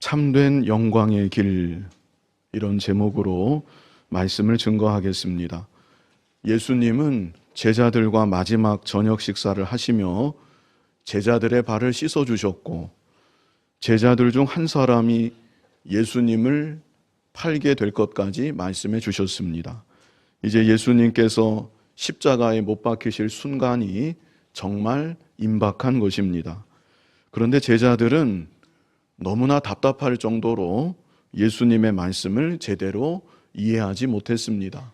참된 영광의 길 이런 제목으로 말씀을 증거하겠습니다. 예수님은 제자들과 마지막 저녁 식사를 하시며 제자들의 발을 씻어 주셨고 제자들 중 한 사람이 예수님을 팔게 될 것까지 말씀해 주셨습니다. 이제 예수님께서 십자가에 못 박히실 순간이 정말 임박한 것입니다. 그런데 제자들은 너무나 답답할 정도로 예수님의 말씀을 제대로 이해하지 못했습니다.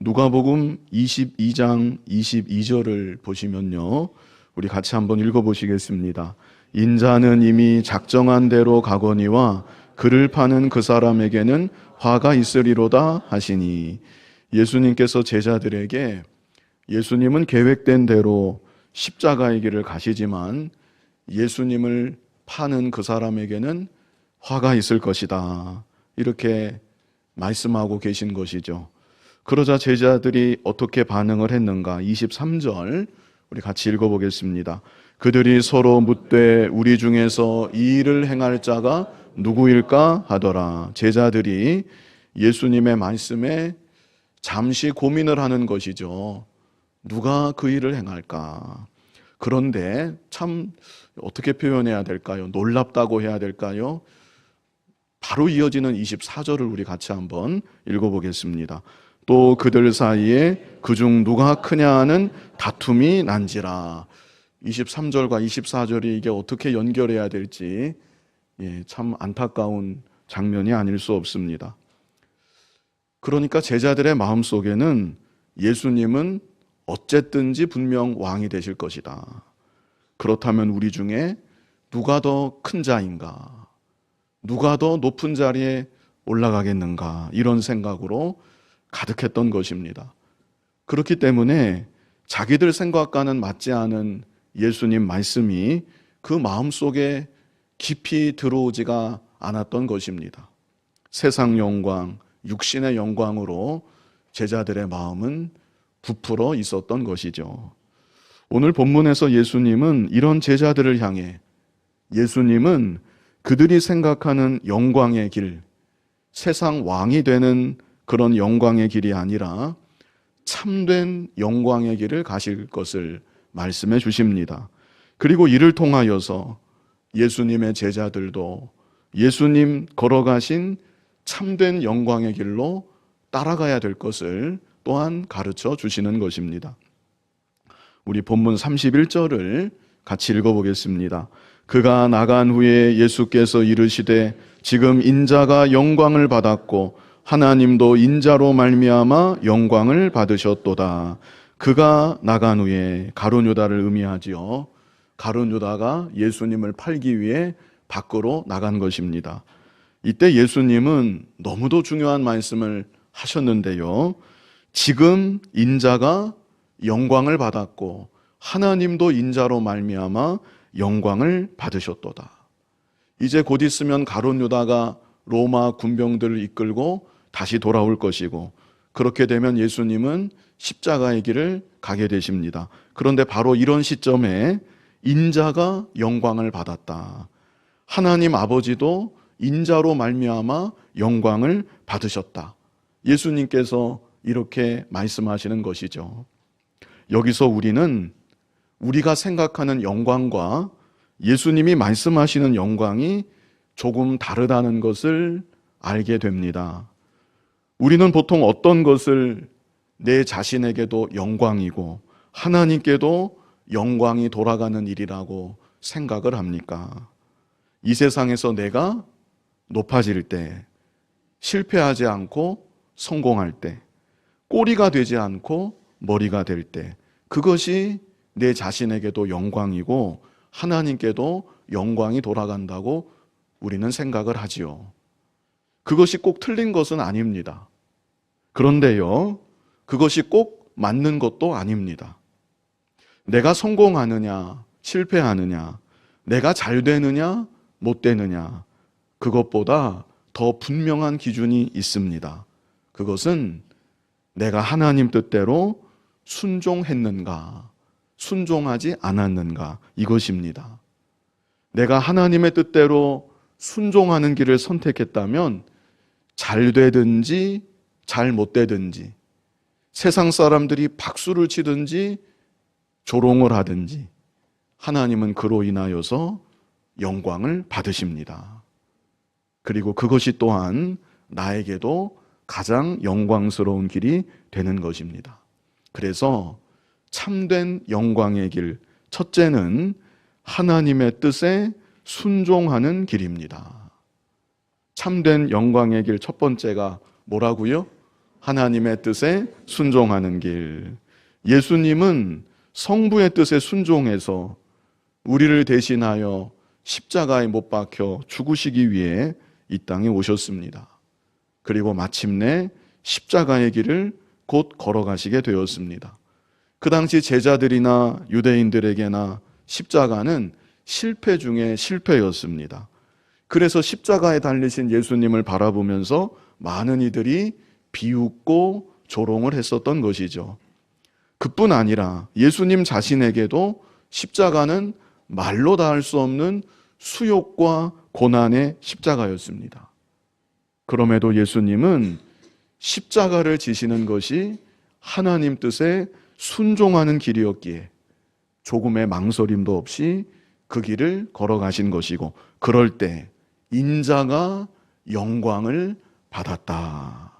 누가복음 22장 22절을 보시면요. 우리 같이 한번 읽어 보시겠습니다. 인자는 이미 작정한 대로 가거니와 그를 파는 그 사람에게는 화가 있으리로다 하시니 예수님께서 제자들에게 예수님은 계획된 대로 십자가의 길을 가시지만 예수님을 파는 그 사람에게는 화가 있을 것이다. 이렇게 말씀하고 계신 것이죠. 그러자 제자들이 어떻게 반응을 했는가? 23절 우리 같이 읽어 보겠습니다. 그들이 서로 묻되 우리 중에서 이 일을 행할 자가 누구일까 하더라. 제자들이 예수님의 말씀에 잠시 고민을 하는 것이죠. 누가 그 일을 행할까? 그런데 참 어떻게 표현해야 될까요? 놀랍다고 해야 될까요? 바로 이어지는 24절을 우리 같이 한번 읽어보겠습니다. 또 그들 사이에 그중 누가 크냐 하는 다툼이 난지라. 23절과 24절이 이게 어떻게 연결해야 될지 예, 참 안타까운 장면이 아닐 수 없습니다. 그러니까 제자들의 마음 속에는 예수님은 어쨌든지 분명 왕이 되실 것이다. 그렇다면 우리 중에 누가 더 큰 자인가? 누가 더 높은 자리에 올라가겠는가? 이런 생각으로 가득했던 것입니다. 그렇기 때문에 자기들 생각과는 맞지 않은 예수님 말씀이 그 마음 속에 깊이 들어오지가 않았던 것입니다. 세상 영광, 육신의 영광으로 제자들의 마음은 부풀어 있었던 것이죠. 오늘 본문에서 예수님은 이런 제자들을 향해 예수님은 그들이 생각하는 영광의 길, 세상 왕이 되는 그런 영광의 길이 아니라 참된 영광의 길을 가실 것을 말씀해 주십니다. 그리고 이를 통하여서 예수님의 제자들도 예수님 걸어가신 참된 영광의 길로 따라가야 될 것을 또한 가르쳐 주시는 것입니다. 우리 본문 31절을 같이 읽어보겠습니다. 그가 나간 후에 예수께서 이르시되 지금 인자가 영광을 받았고 하나님도 인자로 말미암아 영광을 받으셨도다. 그가 나간 후에 가룟 유다를 의미하지요. 가룟 유다가 예수님을 팔기 위해 밖으로 나간 것입니다. 이때 예수님은 너무도 중요한 말씀을 하셨는데요. 지금 인자가 영광을 받았고 하나님도 인자로 말미암아 영광을 받으셨도다. 이제 곧 있으면 가론 유다가 로마 군병들을 이끌고 다시 돌아올 것이고 그렇게 되면 예수님은 십자가의 길을 가게 되십니다. 그런데 바로 이런 시점에 인자가 영광을 받았다. 하나님 아버지도 인자로 말미암아 영광을 받으셨다. 예수님께서 이렇게 말씀하시는 것이죠. 여기서 우리는 우리가 생각하는 영광과 예수님이 말씀하시는 영광이 조금 다르다는 것을 알게 됩니다. 우리는 보통 어떤 것을 내 자신에게도 영광이고 하나님께도 영광이 돌아가는 일이라고 생각을 합니까? 이 세상에서 내가 높아질 때, 실패하지 않고 성공할 때, 꼬리가 되지 않고 머리가 될 때, 그것이 내 자신에게도 영광이고 하나님께도 영광이 돌아간다고 우리는 생각을 하지요. 그것이 꼭 틀린 것은 아닙니다. 그런데요, 그것이 꼭 맞는 것도 아닙니다. 내가 성공하느냐, 실패하느냐, 내가 잘 되느냐, 못 되느냐, 그것보다 더 분명한 기준이 있습니다. 그것은 내가 하나님 뜻대로 순종했는가, 순종하지 않았는가, 이것입니다. 내가 하나님의 뜻대로 순종하는 길을 선택했다면 잘 되든지 잘 못 되든지 세상 사람들이 박수를 치든지 조롱을 하든지 하나님은 그로 인하여서 영광을 받으십니다. 그리고 그것이 또한 나에게도 가장 영광스러운 길이 되는 것입니다. 그래서 참된 영광의 길, 첫째는 하나님의 뜻에 순종하는 길입니다. 참된 영광의 길 첫 번째가 뭐라고요? 하나님의 뜻에 순종하는 길. 예수님은 성부의 뜻에 순종해서 우리를 대신하여 십자가에 못 박혀 죽으시기 위해 이 땅에 오셨습니다. 그리고 마침내 십자가의 길을 곧 걸어가시게 되었습니다. 그 당시 제자들이나 유대인들에게나 십자가는 실패 중에 실패였습니다. 그래서 십자가에 달리신 예수님을 바라보면서 많은 이들이 비웃고 조롱을 했었던 것이죠. 그뿐 아니라 예수님 자신에게도 십자가는 말로 다 할 수 없는 수욕과 고난의 십자가였습니다. 그럼에도 예수님은 십자가를 지시는 것이 하나님 뜻에 순종하는 길이었기에 조금의 망설임도 없이 그 길을 걸어가신 것이고 그럴 때 인자가 영광을 받았다.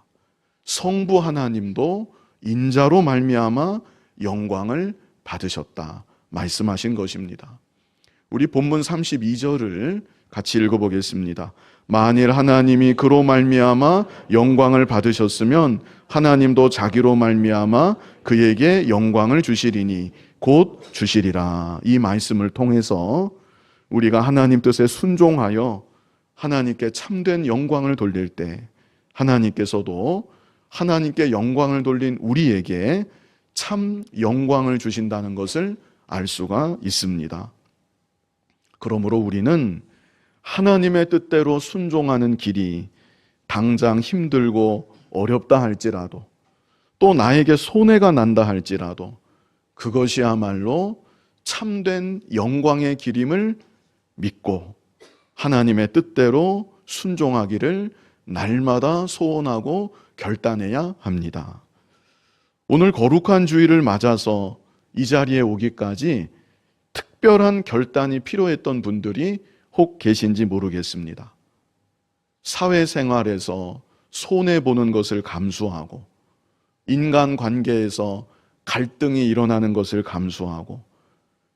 성부 하나님도 인자로 말미암아 영광을 받으셨다. 말씀하신 것입니다. 우리 본문 32절을 같이 읽어보겠습니다. 만일 하나님이 그로 말미암아 영광을 받으셨으면 하나님도 자기로 말미암아 그에게 영광을 주시리니 곧 주시리라. 이 말씀을 통해서 우리가 하나님 뜻에 순종하여 하나님께 참된 영광을 돌릴 때 하나님께서도 하나님께 영광을 돌린 우리에게 참 영광을 주신다는 것을 알 수가 있습니다. 그러므로 우리는 하나님의 뜻대로 순종하는 길이 당장 힘들고 어렵다 할지라도 또 나에게 손해가 난다 할지라도 그것이야말로 참된 영광의 길임을 믿고 하나님의 뜻대로 순종하기를 날마다 소원하고 결단해야 합니다. 오늘 거룩한 주일을 맞아서 이 자리에 오기까지 특별한 결단이 필요했던 분들이 혹 계신지 모르겠습니다. 사회생활에서 손해보는 것을 감수하고, 인간 관계에서 갈등이 일어나는 것을 감수하고,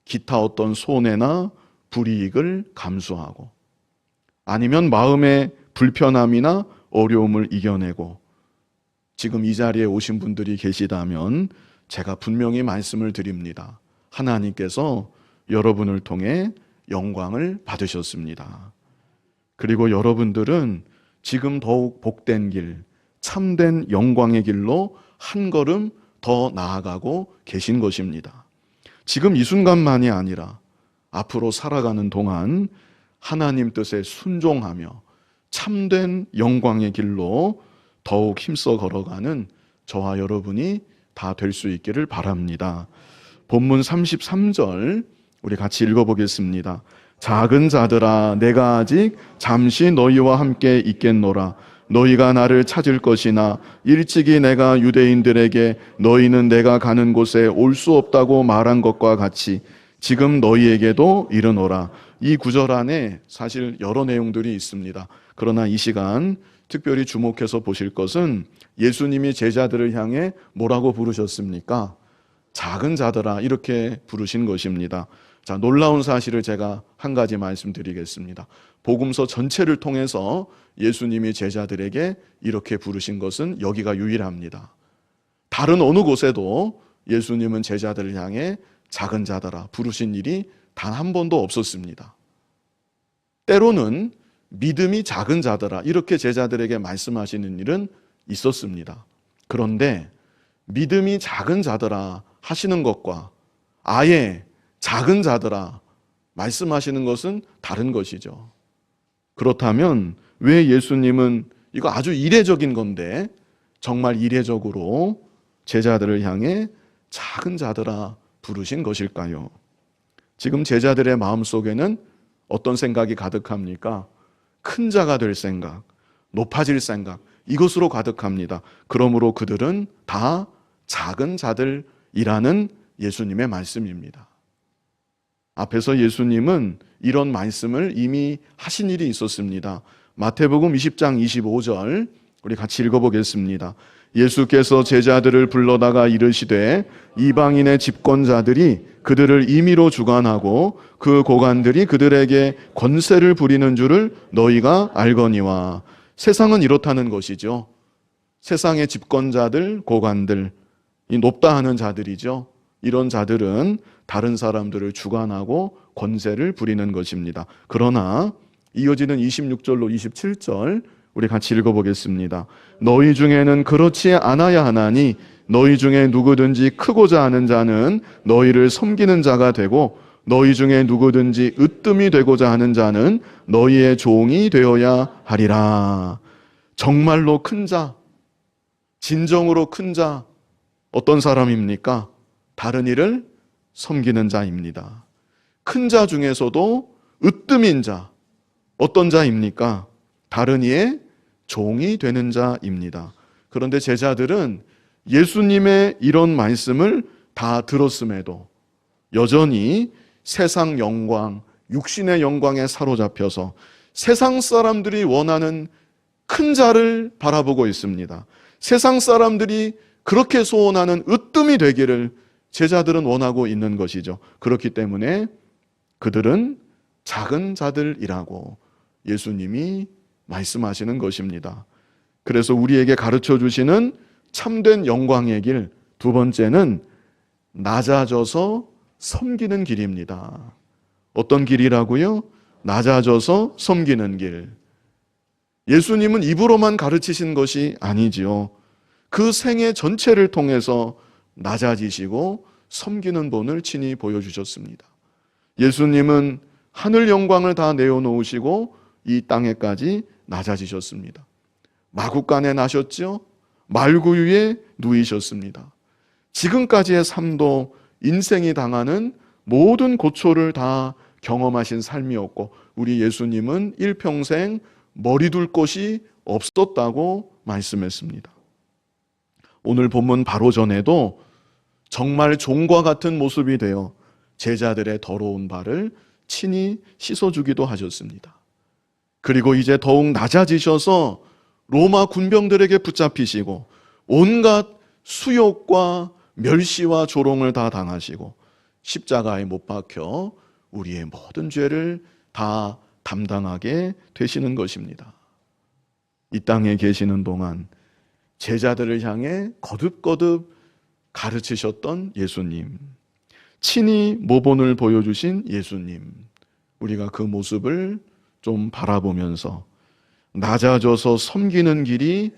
기타 어떤 손해나 불이익을 감수하고, 아니면 마음의 불편함이나 어려움을 이겨내고, 지금 이 자리에 오신 분들이 계시다면 제가 분명히 말씀을 드립니다. 하나님께서 여러분을 통해 영광을 받으셨습니다. 그리고 여러분들은 지금 더욱 복된 길, 참된 영광의 길로 한 걸음 더 나아가고 계신 것입니다. 지금 이 순간만이 아니라 앞으로 살아가는 동안 하나님 뜻에 순종하며 참된 영광의 길로 더욱 힘써 걸어가는 저와 여러분이 다 될 수 있기를 바랍니다. 본문 33절 우리 같이 읽어보겠습니다. 작은 자들아, 내가 아직 잠시 너희와 함께 있겠노라. 너희가 나를 찾을 것이나 일찍이 내가 유대인들에게 너희는 내가 가는 곳에 올 수 없다고 말한 것과 같이 지금 너희에게도 이르노라. 이 구절 안에 사실 여러 내용들이 있습니다. 그러나 이 시간 특별히 주목해서 보실 것은 예수님이 제자들을 향해 뭐라고 부르셨습니까? 작은 자들아 이렇게 부르신 것입니다. 자, 놀라운 사실을 제가 한 가지 말씀드리겠습니다. 복음서 전체를 통해서 예수님이 제자들에게 이렇게 부르신 것은 여기가 유일합니다. 다른 어느 곳에도 예수님은 제자들을 향해 작은 자들아 부르신 일이 단 한 번도 없었습니다. 때로는 믿음이 작은 자들아 이렇게 제자들에게 말씀하시는 일은 있었습니다. 그런데 믿음이 작은 자들아 하시는 것과 아예 작은 자들아 말씀하시는 것은 다른 것이죠. 그렇다면 왜 예수님은 이거 아주 이례적인 건데 정말 이례적으로 제자들을 향해 작은 자들아 부르신 것일까요? 지금 제자들의 마음 속에는 어떤 생각이 가득합니까? 큰 자가 될 생각, 높아질 생각, 이것으로 가득합니다. 그러므로 그들은 다 작은 자들이라는 예수님의 말씀입니다. 앞에서 예수님은 이런 말씀을 이미 하신 일이 있었습니다. 마태복음 20장 25절 우리 같이 읽어보겠습니다. 예수께서 제자들을 불러다가 이르시되 이방인의 집권자들이 그들을 임의로 주관하고 그 고관들이 그들에게 권세를 부리는 줄을 너희가 알거니와 세상은 이렇다는 것이죠. 세상의 집권자들, 고관들, 이 높다 하는 자들이죠. 이런 자들은 다른 사람들을 주관하고 권세를 부리는 것입니다. 그러나 이어지는 26절로 27절 우리 같이 읽어보겠습니다. 너희 중에는 그렇지 않아야 하나니 너희 중에 누구든지 크고자 하는 자는 너희를 섬기는 자가 되고 너희 중에 누구든지 으뜸이 되고자 하는 자는 너희의 종이 되어야 하리라. 정말로 큰 자, 진정으로 큰 자, 어떤 사람입니까? 다른 이를 섬기는 자입니다. 큰 자 중에서도 으뜸인 자, 어떤 자입니까? 다른 이의 종이 되는 자입니다. 그런데 제자들은 예수님의 이런 말씀을 다 들었음에도 여전히 세상 영광, 육신의 영광에 사로잡혀서 세상 사람들이 원하는 큰 자를 바라보고 있습니다. 세상 사람들이 그렇게 소원하는 으뜸이 되기를 제자들은 원하고 있는 것이죠. 그렇기 때문에 그들은 작은 자들이라고 예수님이 말씀하시는 것입니다. 그래서 우리에게 가르쳐 주시는 참된 영광의 길 두 번째는 낮아져서 섬기는 길입니다. 어떤 길이라고요? 낮아져서 섬기는 길. 예수님은 입으로만 가르치신 것이 아니지요. 그 생애 전체를 통해서 낮아지시고 섬기는 본을 친히 보여주셨습니다. 예수님은 하늘 영광을 다 내어놓으시고 이 땅에까지 낮아지셨습니다. 마국간에 나셨죠? 말구유에 누이셨습니다. 지금까지의 삶도 인생이 당하는 모든 고초를 다 경험하신 삶이었고 우리 예수님은 일평생 머리 둘 곳이 없었다고 말씀했습니다. 오늘 본문 바로 전에도 정말 종과 같은 모습이 되어 제자들의 더러운 발을 친히 씻어주기도 하셨습니다. 그리고 이제 더욱 낮아지셔서 로마 군병들에게 붙잡히시고 온갖 수욕과 멸시와 조롱을 다 당하시고 십자가에 못 박혀 우리의 모든 죄를 다 담당하게 되시는 것입니다. 이 땅에 계시는 동안 제자들을 향해 거듭거듭 가르치셨던 예수님, 친히 모본을 보여주신 예수님, 우리가 그 모습을 좀 바라보면서 낮아져서 섬기는 길이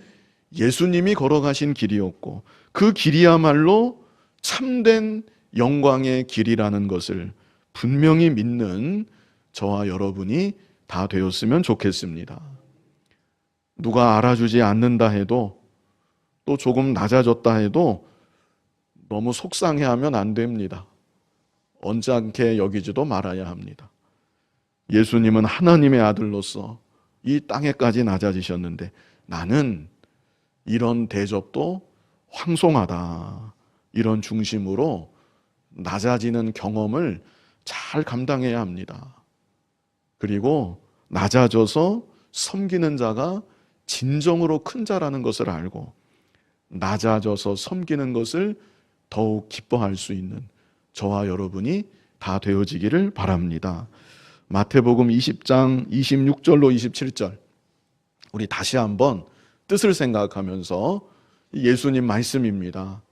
예수님이 걸어가신 길이었고 그 길이야말로 참된 영광의 길이라는 것을 분명히 믿는 저와 여러분이 다 되었으면 좋겠습니다. 누가 알아주지 않는다 해도 또 조금 낮아졌다 해도 너무 속상해하면 안 됩니다. 언짢게 여기지도 말아야 합니다. 예수님은 하나님의 아들로서 이 땅에까지 낮아지셨는데 나는 이런 대접도 황송하다. 이런 중심으로 낮아지는 경험을 잘 감당해야 합니다. 그리고 낮아져서 섬기는 자가 진정으로 큰 자라는 것을 알고 낮아져서 섬기는 것을 더욱 기뻐할 수 있는 저와 여러분이 다 되어지기를 바랍니다. 마태복음 20장 26절로 27절 우리 다시 한번 뜻을 생각하면서 예수님 말씀입니다.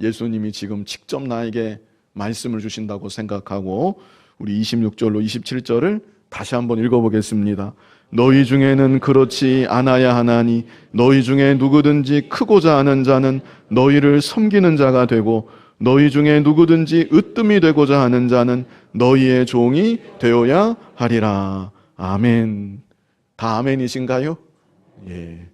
예수님이 지금 직접 나에게 말씀을 주신다고 생각하고 우리 26절로 27절을 다시 한번 읽어보겠습니다. 너희 중에는 그렇지 않아야 하나니 너희 중에 누구든지 크고자 하는 자는 너희를 섬기는 자가 되고 너희 중에 누구든지 으뜸이 되고자 하는 자는 너희의 종이 되어야 하리라. 아멘. 다 아멘이신가요? 예.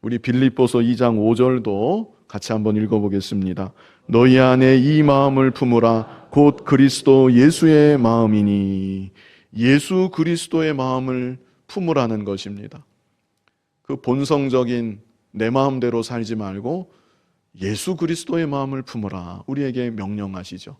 우리 빌립보서 2장 5절도 같이 한번 읽어보겠습니다. 너희 안에 이 마음을 품으라 곧 그리스도 예수의 마음이니 예수 그리스도의 마음을 품으라는 것입니다. 그 본성적인 내 마음대로 살지 말고 예수 그리스도의 마음을 품으라. 우리에게 명령하시죠.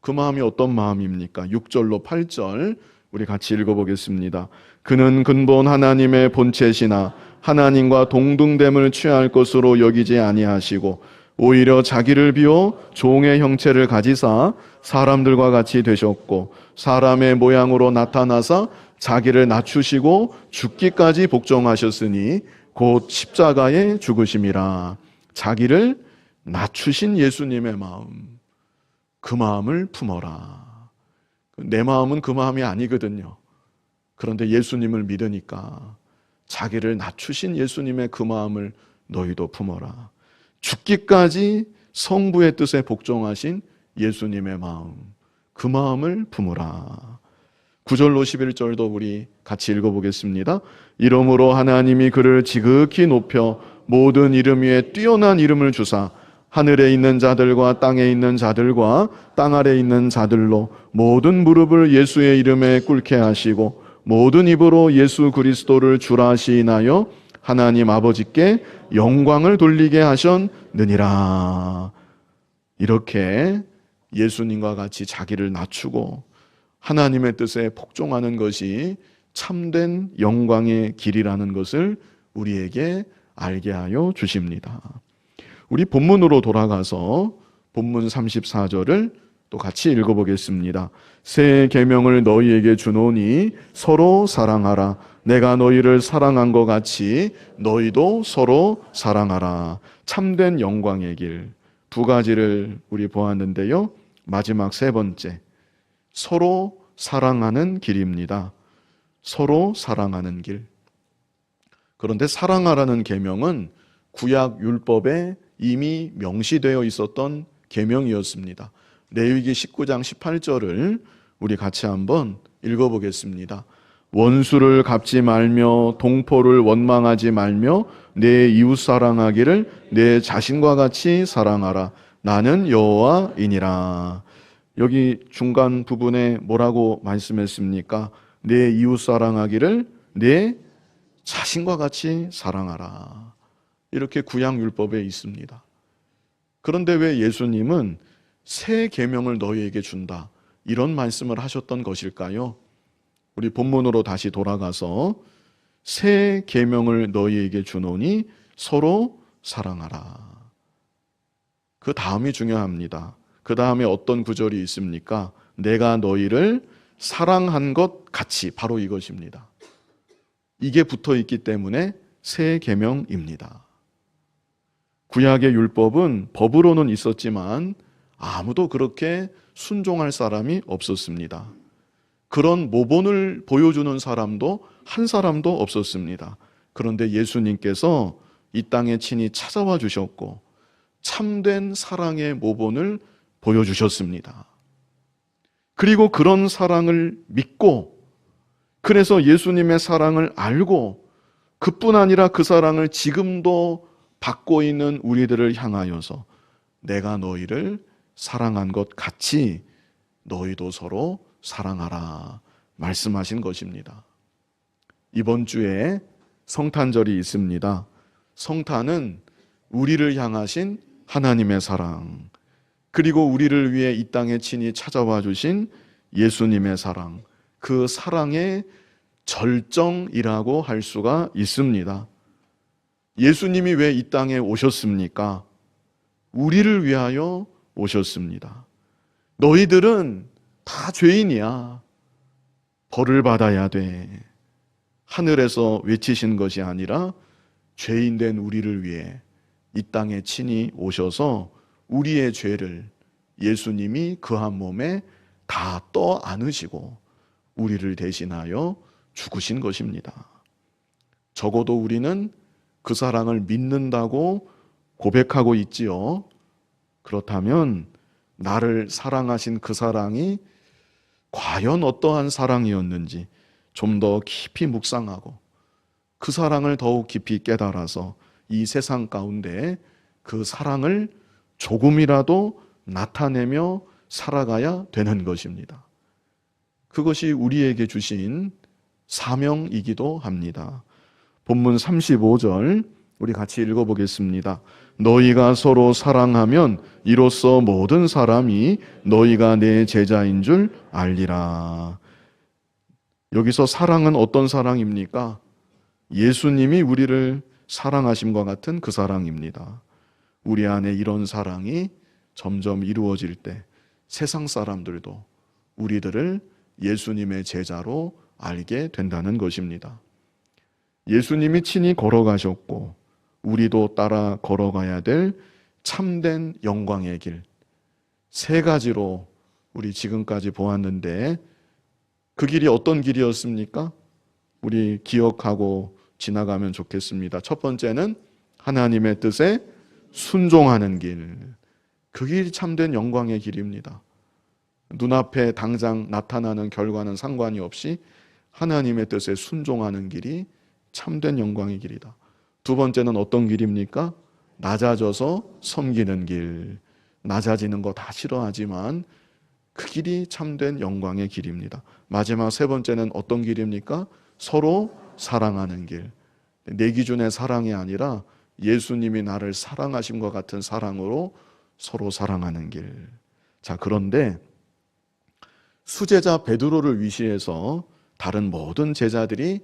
그 마음이 어떤 마음입니까? 6절로 8절 우리 같이 읽어보겠습니다. 그는 근본 하나님의 본체시나 하나님과 동등됨을 취할 것으로 여기지 아니하시고 오히려 자기를 비워 종의 형체를 가지사 사람들과 같이 되셨고 사람의 모양으로 나타나사 자기를 낮추시고 죽기까지 복종하셨으니 곧 십자가에 죽으심이라 자기를 낮추신 예수님의 마음 그 마음을 품어라. 내 마음은 그 마음이 아니거든요. 그런데 예수님을 믿으니까 자기를 낮추신 예수님의 그 마음을 너희도 품어라. 죽기까지 성부의 뜻에 복종하신 예수님의 마음, 그 마음을 품으라. 9절로 11절도 우리 같이 읽어보겠습니다. 이러므로 하나님이 그를 지극히 높여 모든 이름 위에 뛰어난 이름을 주사 하늘에 있는 자들과 땅에 있는 자들과 땅 아래 있는 자들로 모든 무릎을 예수의 이름에 꿇게 하시고 모든 입으로 예수 그리스도를 주라 하시나요 하나님 아버지께 영광을 돌리게 하셨느니라. 이렇게 예수님과 같이 자기를 낮추고 하나님의 뜻에 복종하는 것이 참된 영광의 길이라는 것을 우리에게 알게 하여 주십니다. 우리 본문으로 돌아가서 본문 34절을 또 같이 읽어보겠습니다. 새 계명을 너희에게 주노니 서로 사랑하라. 내가 너희를 사랑한 것 같이 너희도 서로 사랑하라. 참된 영광의 길. 두 가지를 우리 보았는데요. 마지막 세 번째. 서로 사랑하는 길입니다. 서로 사랑하는 길. 그런데 사랑하라는 계명은 구약 율법에 이미 명시되어 있었던 계명이었습니다. 레위기 19장 18절을 우리 같이 한번 읽어보겠습니다. 원수를 갚지 말며 동포를 원망하지 말며 내 이웃 사랑하기를 내 자신과 같이 사랑하라. 나는 여호와이니라. 여기 중간 부분에 뭐라고 말씀했습니까? 내 이웃 사랑하기를 내 자신과 같이 사랑하라. 이렇게 구약 율법에 있습니다. 그런데 왜 예수님은 새 계명을 너희에게 준다. 이런 말씀을 하셨던 것일까요? 우리 본문으로 다시 돌아가서 새 계명을 너희에게 주노니 서로 사랑하라. 그 다음이 중요합니다. 그 다음에 어떤 구절이 있습니까? 내가 너희를 사랑한 것 같이 바로 이것입니다. 이게 붙어 있기 때문에 새 계명입니다. 구약의 율법은 법으로는 있었지만 아무도 그렇게 순종할 사람이 없었습니다. 그런 모본을 보여주는 사람도 한 사람도 없었습니다. 그런데 예수님께서 이 땅에 친히 찾아와 주셨고 참된 사랑의 모본을 보여주셨습니다. 그리고 그런 사랑을 믿고 그래서 예수님의 사랑을 알고 그뿐 아니라 그 사랑을 지금도 받고 있는 우리들을 향하여서 내가 너희를 사랑한 것 같이 너희도 서로 사랑하라 말씀하신 것입니다. 이번 주에 성탄절이 있습니다. 성탄은 우리를 향하신 하나님의 사랑, 그리고 우리를 위해 이 땅에 친히 찾아와 주신 예수님의 사랑, 그 사랑의 절정이라고 할 수가 있습니다. 예수님이 왜 이 땅에 오셨습니까? 우리를 위하여 오셨습니다. 너희들은 다 죄인이야. 벌을 받아야 돼. 하늘에서 외치신 것이 아니라 죄인 된 우리를 위해 이 땅에 친히 오셔서 우리의 죄를 예수님이 그한 몸에 다 떠 안으시고 우리를 대신하여 죽으신 것입니다. 적어도 우리는 그 사랑을 믿는다고 고백하고 있지요. 그렇다면 나를 사랑하신 그 사랑이 과연 어떠한 사랑이었는지 좀 더 깊이 묵상하고 그 사랑을 더욱 깊이 깨달아서 이 세상 가운데 그 사랑을 조금이라도 나타내며 살아가야 되는 것입니다. 그것이 우리에게 주신 사명이기도 합니다. 본문 35절 우리 같이 읽어보겠습니다. 너희가 서로 사랑하면 이로써 모든 사람이 너희가 내 제자인 줄 알리라. 여기서 사랑은 어떤 사랑입니까? 예수님이 우리를 사랑하심과 같은 그 사랑입니다. 우리 안에 이런 사랑이 점점 이루어질 때 세상 사람들도 우리들을 예수님의 제자로 알게 된다는 것입니다. 예수님이 친히 걸어가셨고 우리도 따라 걸어가야 될 참된 영광의 길. 세 가지로 우리 지금까지 보았는데 그 길이 어떤 길이었습니까? 우리 기억하고 지나가면 좋겠습니다. 첫 번째는 하나님의 뜻에 순종하는 길. 그 길이 참된 영광의 길입니다. 눈앞에 당장 나타나는 결과는 상관이 없이 하나님의 뜻에 순종하는 길이 참된 영광의 길이다. 두 번째는 어떤 길입니까? 낮아져서 섬기는 길. 낮아지는 거 다 싫어하지만 그 길이 참된 영광의 길입니다. 마지막 세 번째는 어떤 길입니까? 서로 사랑하는 길. 내 기준의 사랑이 아니라 예수님이 나를 사랑하심과 같은 사랑으로 서로 사랑하는 길. 자, 그런데 수제자 베드로를 위시해서 다른 모든 제자들이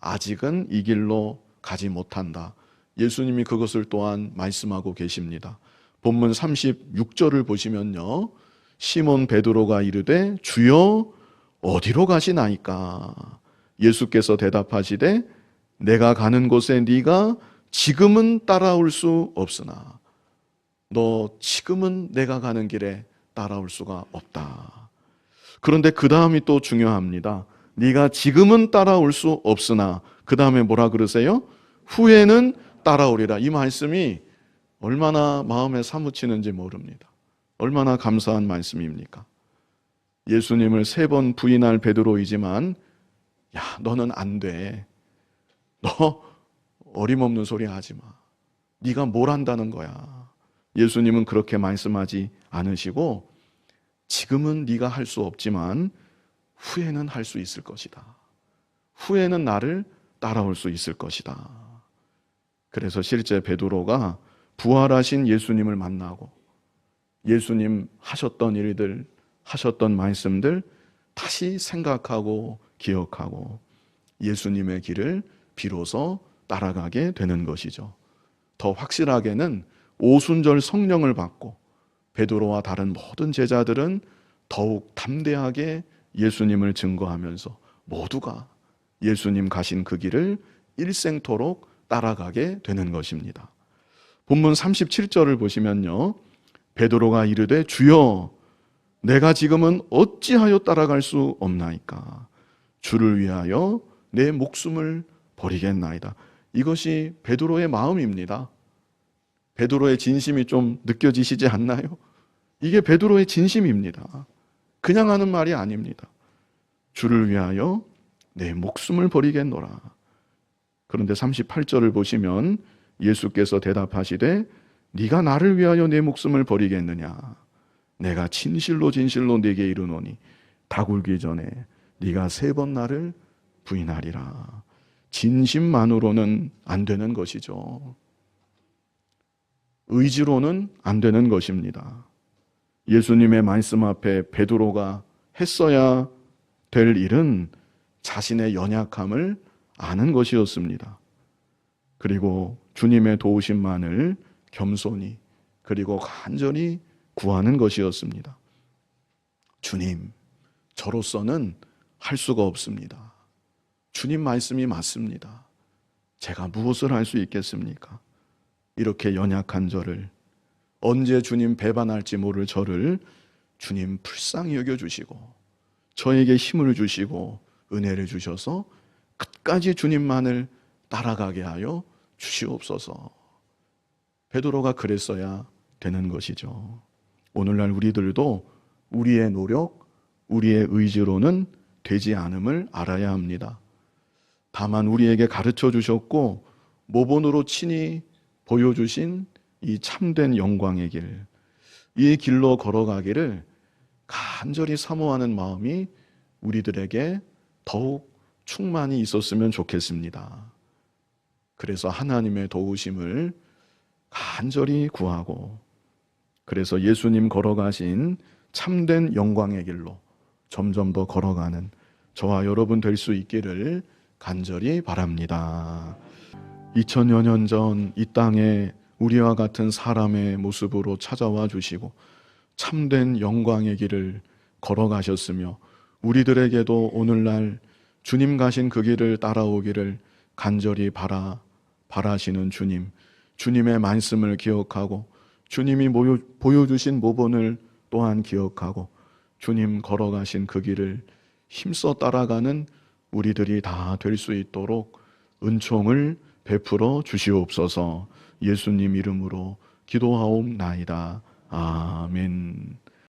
아직은 이 길로 가지 못한다. 예수님이 그것을 또한 말씀하고 계십니다. 본문 36절을 보시면요. 시몬 베드로가 이르되 주여 어디로 가시나이까? 예수께서 대답하시되 내가 가는 곳에 네가 지금은 따라올 수 없으나 너 지금은 내가 가는 길에 따라올 수가 없다. 그런데 그 다음이 또 중요합니다. 네가 지금은 따라올 수 없으나 그 다음에 뭐라 그러세요? 후에는 따라오리라. 이 말씀이 얼마나 마음에 사무치는지 모릅니다. 얼마나 감사한 말씀입니까? 예수님을 세 번 부인할 베드로이지만 야, 너는 안 돼. 너 어림없는 소리 하지 마. 네가 뭘 한다는 거야. 예수님은 그렇게 말씀하지 않으시고 지금은 네가 할 수 없지만 후에는 할 수 있을 것이다. 후에는 나를 따라올 수 있을 것이다. 그래서 실제 베드로가 부활하신 예수님을 만나고 예수님 하셨던 일들, 하셨던 말씀들 다시 생각하고 기억하고 예수님의 길을 비로소 따라가게 되는 것이죠. 더 확실하게는 오순절 성령을 받고 베드로와 다른 모든 제자들은 더욱 담대하게 예수님을 증거하면서 모두가 예수님 가신 그 길을 일생토록 따라가게 되는 것입니다. 본문 37절을 보시면요. 베드로가 이르되 주여 내가 지금은 어찌하여 따라갈 수 없나이까 주를 위하여 내 목숨을 버리겠나이다. 이것이 베드로의 마음입니다. 베드로의 진심이 좀 느껴지시지 않나요? 이게 베드로의 진심입니다. 그냥 하는 말이 아닙니다. 주를 위하여 내 목숨을 버리겠노라. 그런데 38절을 보시면 예수께서 대답하시되 네가 나를 위하여 내 목숨을 버리겠느냐? 내가 진실로 진실로 네게 이르노니 다 굴기 전에 네가 세 번 나를 부인하리라. 진심만으로는 안 되는 것이죠. 의지로는 안 되는 것입니다. 예수님의 말씀 앞에 베드로가 했어야 될 일은 자신의 연약함을 아는 것이었습니다. 그리고 주님의 도우심만을 겸손히 그리고 간절히 구하는 것이었습니다. 주님, 저로서는 할 수가 없습니다. 주님 말씀이 맞습니다. 제가 무엇을 할 수 있겠습니까? 이렇게 연약한 저를 언제 주님 배반할지 모를 저를 주님 불쌍히 여겨 주시고 저에게 힘을 주시고 은혜를 주셔서 끝까지 주님만을 따라가게 하여 주시옵소서. 베드로가 그랬어야 되는 것이죠. 오늘날 우리들도 우리의 노력, 우리의 의지로는 되지 않음을 알아야 합니다. 다만 우리에게 가르쳐 주셨고 모본으로 친히 보여주신 이 참된 영광의 길, 이 길로 걸어가기를 간절히 사모하는 마음이 우리들에게 더욱 충만히 있었으면 좋겠습니다. 그래서 하나님의 도우심을 간절히 구하고 그래서 예수님 걸어가신 참된 영광의 길로 점점 더 걸어가는 저와 여러분 될 수 있기를 간절히 바랍니다. 2000여 년 전 이 땅에 우리와 같은 사람의 모습으로 찾아와 주시고 참된 영광의 길을 걸어가셨으며 우리들에게도 오늘날 주님 가신 그 길을 따라오기를 간절히 바라 바라시는 주님, 주님의 말씀을 기억하고 주님이 모여, 보여주신 모본을 또한 기억하고 주님 걸어가신 그 길을 힘써 따라가는 우리들이 다 될 수 있도록 은총을 베풀어 주시옵소서 예수님 이름으로 기도하옵나이다. 아멘.